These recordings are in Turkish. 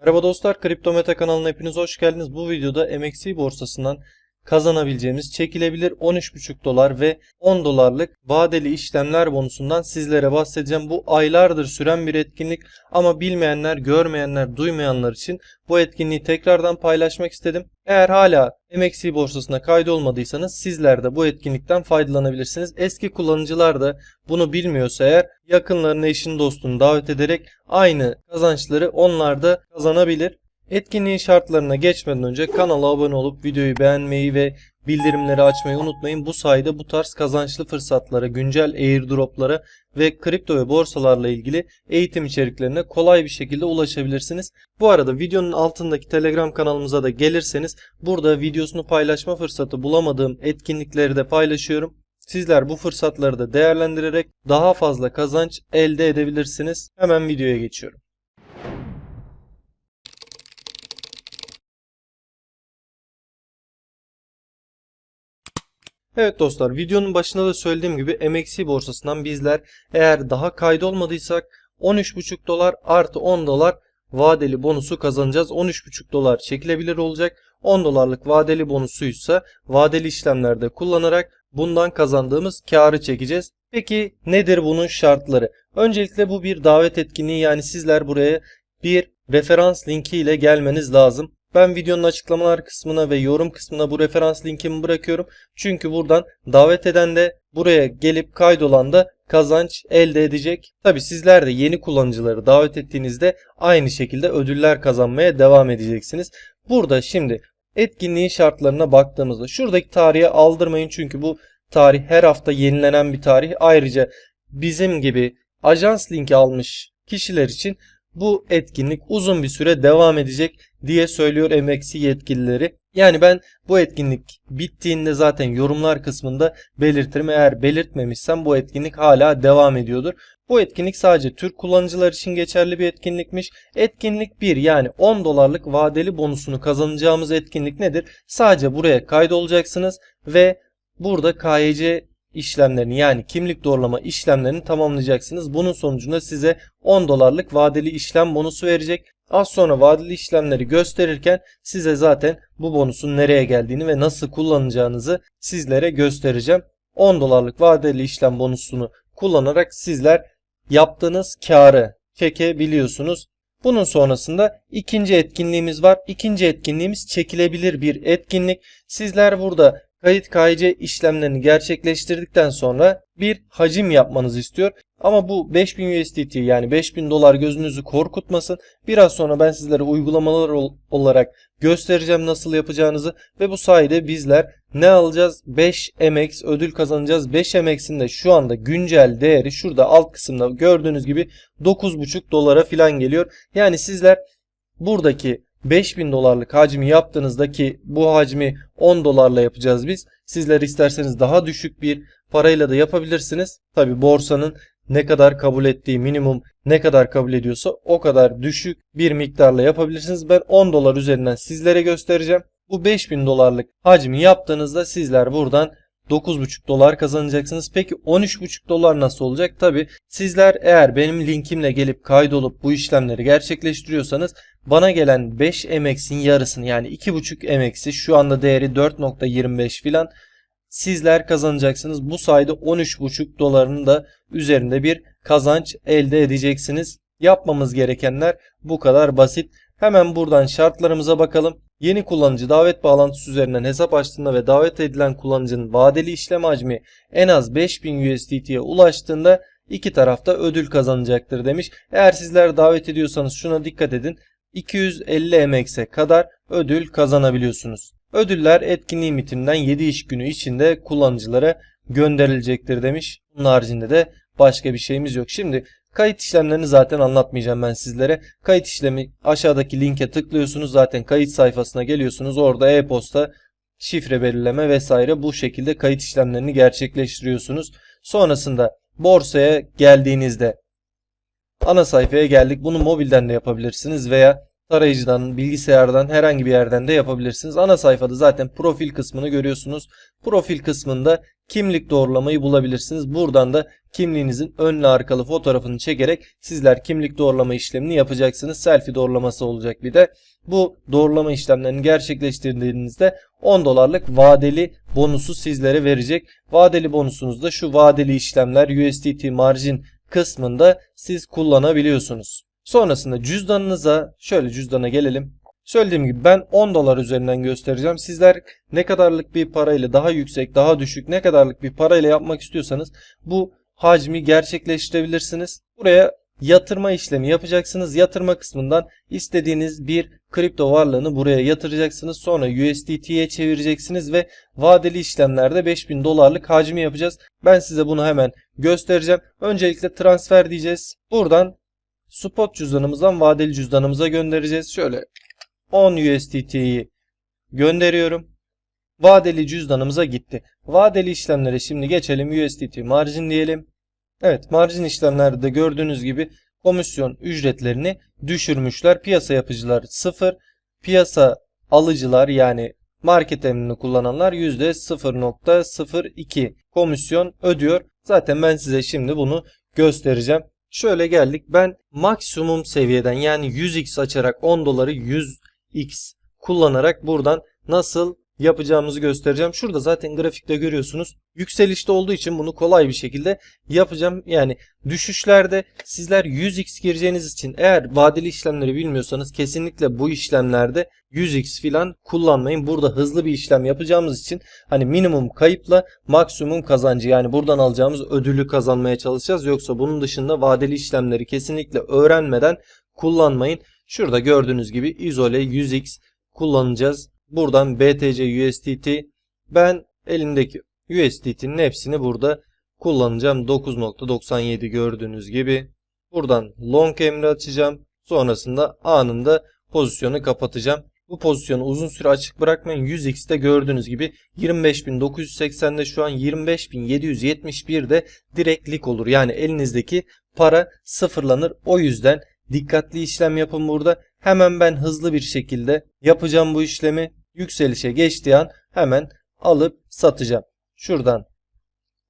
Merhaba dostlar, Kripto Meta kanalına hepiniz hoş geldiniz. Bu videoda MXC borsasından kazanabileceğimiz çekilebilir 13,5 dolar ve 10 dolarlık vadeli işlemler bonusundan sizlere bahsedeceğim. Bu aylardır süren bir etkinlik ama bilmeyenler, görmeyenler, duymayanlar için bu etkinliği tekrardan paylaşmak istedim. Eğer hala MXC borsasına kaydolmadıysanız sizler de bu etkinlikten faydalanabilirsiniz. Eski kullanıcılar da bunu bilmiyorsa eğer yakınlarını, eşini, dostunu davet ederek aynı kazançları onlar da kazanabilir. Etkinliğin şartlarına geçmeden önce kanala abone olup videoyu beğenmeyi ve bildirimleri açmayı unutmayın. Bu sayede bu tarz kazançlı fırsatlara, güncel airdroplara ve kripto ve borsalarla ilgili eğitim içeriklerine kolay bir şekilde ulaşabilirsiniz. Bu arada videonun altındaki Telegram kanalımıza da gelirseniz burada videosunu paylaşma fırsatı bulamadığım etkinlikleri de paylaşıyorum. Sizler bu fırsatları da değerlendirerek daha fazla kazanç elde edebilirsiniz. Hemen videoya geçiyorum. Evet dostlar videonun başında da söylediğim gibi MXC borsasından bizler eğer daha kaydolmadıysak 13,5 dolar artı 10 dolar vadeli bonusu kazanacağız. 13,5 dolar çekilebilir olacak. 10 dolarlık vadeli bonusuysa vadeli işlemlerde kullanarak bundan kazandığımız karı çekeceğiz. Peki nedir bunun şartları? Öncelikle bu bir davet etkinliği yani sizler buraya bir referans linki ile gelmeniz lazım. Ben videonun açıklamalar kısmına ve yorum kısmına bu referans linkimi bırakıyorum. Çünkü buradan davet eden de buraya gelip kaydolan da kazanç elde edecek. Tabi sizler de yeni kullanıcıları davet ettiğinizde aynı şekilde ödüller kazanmaya devam edeceksiniz. Burada şimdi etkinliğin şartlarına baktığımızda şuradaki tarihe aldırmayın çünkü bu tarih her hafta yenilenen bir tarih. Ayrıca bizim gibi ajans linki almış kişiler için bu etkinlik uzun bir süre devam edecek diye söylüyor MXC yetkilileri. Yani ben bu etkinlik bittiğinde zaten yorumlar kısmında belirtirim. Eğer belirtmemişsem bu etkinlik hala devam ediyordur. Bu etkinlik sadece Türk kullanıcılar için geçerli bir etkinlikmiş. Etkinlik 1 yani 10 dolarlık vadeli bonusunu kazanacağımız etkinlik nedir? Sadece buraya kaydolacaksınız ve burada KYC işlemlerini yani kimlik doğrulama işlemlerini tamamlayacaksınız. Bunun sonucunda size 10 dolarlık vadeli işlem bonusu verecek. Az sonra vadeli işlemleri gösterirken size zaten bu bonusun nereye geldiğini ve nasıl kullanacağınızı sizlere göstereceğim. 10 dolarlık vadeli işlem bonusunu kullanarak sizler yaptığınız karı çekebiliyorsunuz. Bunun sonrasında ikinci etkinliğimiz var. İkinci etkinliğimiz çekilebilir bir etkinlik. Sizler burada kayıt KYC işlemlerini gerçekleştirdikten sonra bir hacim yapmanızı istiyor. Ama bu 5000 USDT yani 5000 dolar gözünüzü korkutmasın. Biraz sonra ben sizlere uygulamalar olarak göstereceğim nasıl yapacağınızı ve bu sayede bizler ne alacağız? 5 MX ödül kazanacağız. 5 MX'in de şu anda güncel değeri şurada alt kısımda gördüğünüz gibi 9,5 dolara filan geliyor. Yani sizler buradaki 5000 dolarlık hacmi yaptığınızda ki bu hacmi 10 dolarla yapacağız biz. Sizler isterseniz daha düşük bir parayla da yapabilirsiniz. Tabi borsanın ne kadar kabul ettiği minimum ne kadar kabul ediyorsa o kadar düşük bir miktarla yapabilirsiniz. Ben 10 dolar üzerinden sizlere göstereceğim. Bu 5000 dolarlık hacmi yaptığınızda sizler buradan 9,5 dolar kazanacaksınız. Peki 13,5 dolar nasıl olacak? Tabi sizler eğer benim linkimle gelip kaydolup bu işlemleri gerçekleştiriyorsanız bana gelen 5 MX'in yarısını yani 2,5 MX'i şu anda değeri 4.25 filan sizler kazanacaksınız. Bu sayede 13,5 dolarının da üzerinde bir kazanç elde edeceksiniz. Yapmamız gerekenler bu kadar basit. Hemen buradan şartlarımıza bakalım. Yeni kullanıcı davet bağlantısı üzerinden hesap açtığında ve davet edilen kullanıcının vadeli işlem hacmi en az 5000 USDT'ye ulaştığında iki tarafta ödül kazanacaktır demiş. Eğer sizler davet ediyorsanız şuna dikkat edin. 250 MX'e kadar ödül kazanabiliyorsunuz. Ödüller etkinliğin bitiminden 7 iş günü içinde kullanıcılara gönderilecektir demiş. Bunun haricinde de başka bir şeyimiz yok. Şimdi kayıt işlemlerini zaten anlatmayacağım ben sizlere. Kayıt işlemi aşağıdaki linke tıklıyorsunuz. Zaten kayıt sayfasına geliyorsunuz. Orada e-posta, şifre belirleme vesaire bu şekilde kayıt işlemlerini gerçekleştiriyorsunuz. Sonrasında borsaya geldiğinizde ana sayfaya geldik. Bunu mobilden de yapabilirsiniz veya tarayıcıdan, bilgisayardan herhangi bir yerden de yapabilirsiniz. Ana sayfada zaten profil kısmını görüyorsunuz. Profil kısmında kimlik doğrulamayı bulabilirsiniz. Buradan da kimliğinizin önlü arkalı fotoğrafını çekerek sizler kimlik doğrulama işlemini yapacaksınız. Selfie doğrulaması olacak bir de. Bu doğrulama işlemlerini gerçekleştirdiğinizde 10 dolarlık vadeli bonusu sizlere verecek. Vadeli bonusunuz da şu vadeli işlemler USDT margin kısmında siz kullanabiliyorsunuz. Sonrasında cüzdanınıza şöyle cüzdana gelelim. Söylediğim gibi ben 10 dolar üzerinden göstereceğim. Sizler ne kadarlık bir parayla daha yüksek daha düşük ne kadarlık bir parayla yapmak istiyorsanız bu hacmi gerçekleştirebilirsiniz. Buraya yatırma işlemi yapacaksınız. Yatırma kısmından istediğiniz bir kripto varlığını buraya yatıracaksınız. Sonra USDT'ye çevireceksiniz ve vadeli işlemlerde 5000 dolarlık hacmi yapacağız. Ben size bunu hemen göstereceğim. Öncelikle transfer diyeceğiz. Buradan spot cüzdanımızdan vadeli cüzdanımıza göndereceğiz. Şöyle 10 USDT'yi gönderiyorum. Vadeli cüzdanımıza gitti. Vadeli işlemlere şimdi geçelim. USDT margin diyelim. Evet margin işlemlerde gördüğünüz gibi komisyon ücretlerini düşürmüşler. Piyasa yapıcılar 0. Piyasa alıcılar yani market emrini kullananlar %0.02 komisyon ödüyor. Zaten ben size şimdi bunu göstereceğim. Şöyle geldik. Ben maksimum seviyeden yani 100x açarak 10 doları 100x kullanarak buradan nasıl yapacağımızı göstereceğim. Şurada zaten grafikte görüyorsunuz. Yükselişte olduğu için bunu kolay bir şekilde yapacağım. Yani düşüşlerde sizler 100x gireceğiniz için eğer vadeli işlemleri bilmiyorsanız kesinlikle bu işlemlerde 100x filan kullanmayın. Burada hızlı bir işlem yapacağımız için hani minimum kayıpla maksimum kazancı yani buradan alacağımız ödülü kazanmaya çalışacağız. Yoksa bunun dışında vadeli işlemleri kesinlikle öğrenmeden kullanmayın. Şurada gördüğünüz gibi izole 100x kullanacağız. Buradan BTC USDT ben elimdeki USDT'nin hepsini burada kullanacağım. 9.97 gördüğünüz gibi. Buradan long emri açacağım. Sonrasında anında pozisyonu kapatacağım. Bu pozisyonu uzun süre açık bırakmayın. 100x'te gördüğünüz gibi 25.980'de şu an 25.771'de direktlik olur. Yani elinizdeki para sıfırlanır. O yüzden dikkatli işlem yapın burada. Hemen ben hızlı bir şekilde yapacağım bu işlemi. Yükselişe geçtiği an hemen alıp satacağım. Şuradan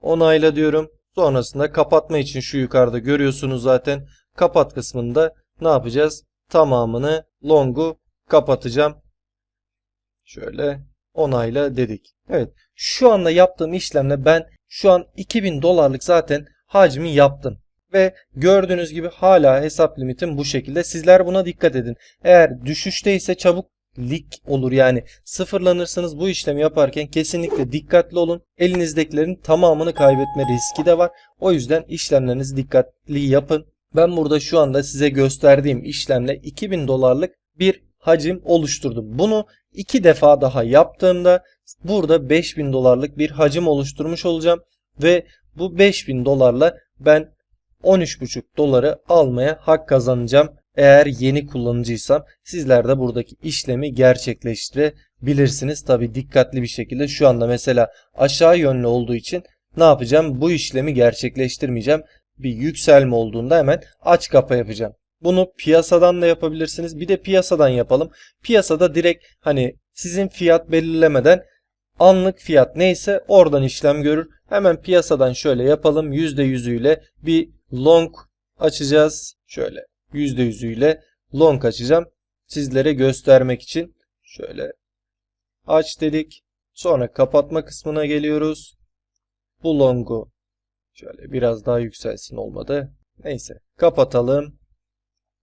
onayla diyorum. Sonrasında kapatma için şu yukarıda görüyorsunuz zaten. Kapat kısmında ne yapacağız? Tamamını long'u kapatacağım. Şöyle onayla dedik. Evet şu anda yaptığım işlemle ben şu an 2000 dolarlık zaten hacmi yaptım. Ve gördüğünüz gibi hala hesap limitim bu şekilde. Sizler buna dikkat edin. Eğer düşüşteyse çabuk lik olur yani sıfırlanırsınız bu işlemi yaparken kesinlikle dikkatli olun. Elinizdekilerin tamamını kaybetme riski de var. O yüzden işlemlerinizi dikkatli yapın. Ben burada şu anda size gösterdiğim işlemle 2000 dolarlık bir hacim oluşturdum. Bunu iki defa daha yaptığımda burada 5000 dolarlık bir hacim oluşturmuş olacağım. Ve bu 5000 dolarla ben 13,5 doları almaya hak kazanacağım. Eğer yeni kullanıcıysam sizler de buradaki işlemi gerçekleştirebilirsiniz. Tabi dikkatli bir şekilde şu anda mesela aşağı yönlü olduğu için ne yapacağım? Bu işlemi gerçekleştirmeyeceğim. Bir yükselme olduğunda hemen aç kapa yapacağım. Bunu piyasadan da yapabilirsiniz. Bir de piyasadan yapalım. Piyasada direkt hani sizin fiyat belirlemeden anlık fiyat neyse oradan işlem görür. Hemen piyasadan şöyle yapalım. %100'üyle bir long açacağız. Şöyle %100'üyle long açacağım. Sizlere göstermek için şöyle aç dedik. Sonra kapatma kısmına geliyoruz. Bu long'u şöyle biraz daha yükselsin olmadı. Neyse kapatalım.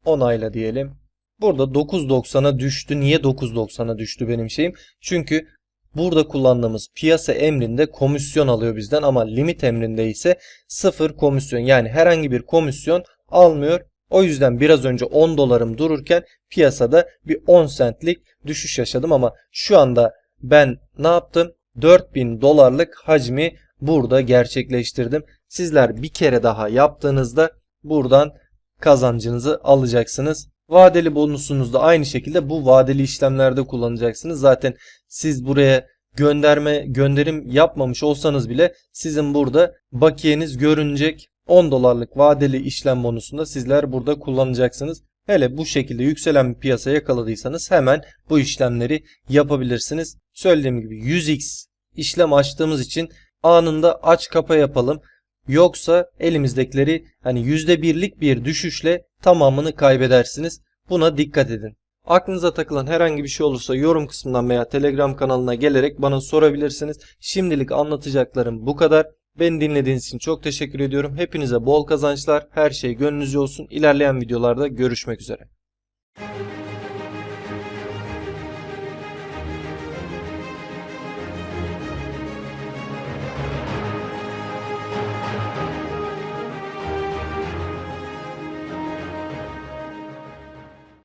Onayla diyelim. Burada 9.90'a düştü. Niye 9.90'a düştü benim şeyim? Çünkü burada kullandığımız piyasa emrinde komisyon alıyor bizden ama limit emrinde ise sıfır komisyon. Yani herhangi bir komisyon almıyor. O yüzden biraz önce 10 dolarım dururken piyasada bir 10 centlik düşüş yaşadım ama şu anda ben ne yaptım? 4000 dolarlık hacmi burada gerçekleştirdim. Sizler bir kere daha yaptığınızda buradan kazancınızı alacaksınız. Vadeli bonusunuz da aynı şekilde bu vadeli işlemlerde kullanacaksınız. Zaten siz buraya gönderme gönderim yapmamış olsanız bile sizin burada bakiyeniz görünecek. 10 dolarlık vadeli işlem bonusunda sizler burada kullanacaksınız. Hele bu şekilde yükselen bir piyasa yakaladıysanız hemen bu işlemleri yapabilirsiniz. Söylediğim gibi 100x işlem açtığımız için anında aç kapa yapalım. Yoksa elimizdekileri hani %1'lik bir düşüşle tamamını kaybedersiniz. Buna dikkat edin. Aklınıza takılan herhangi bir şey olursa yorum kısmından veya Telegram kanalına gelerek bana sorabilirsiniz. Şimdilik anlatacaklarım bu kadar. Beni dinlediğiniz için çok teşekkür ediyorum. Hepinize bol kazançlar. Her şey gönlünüzce olsun. İlerleyen videolarda görüşmek üzere.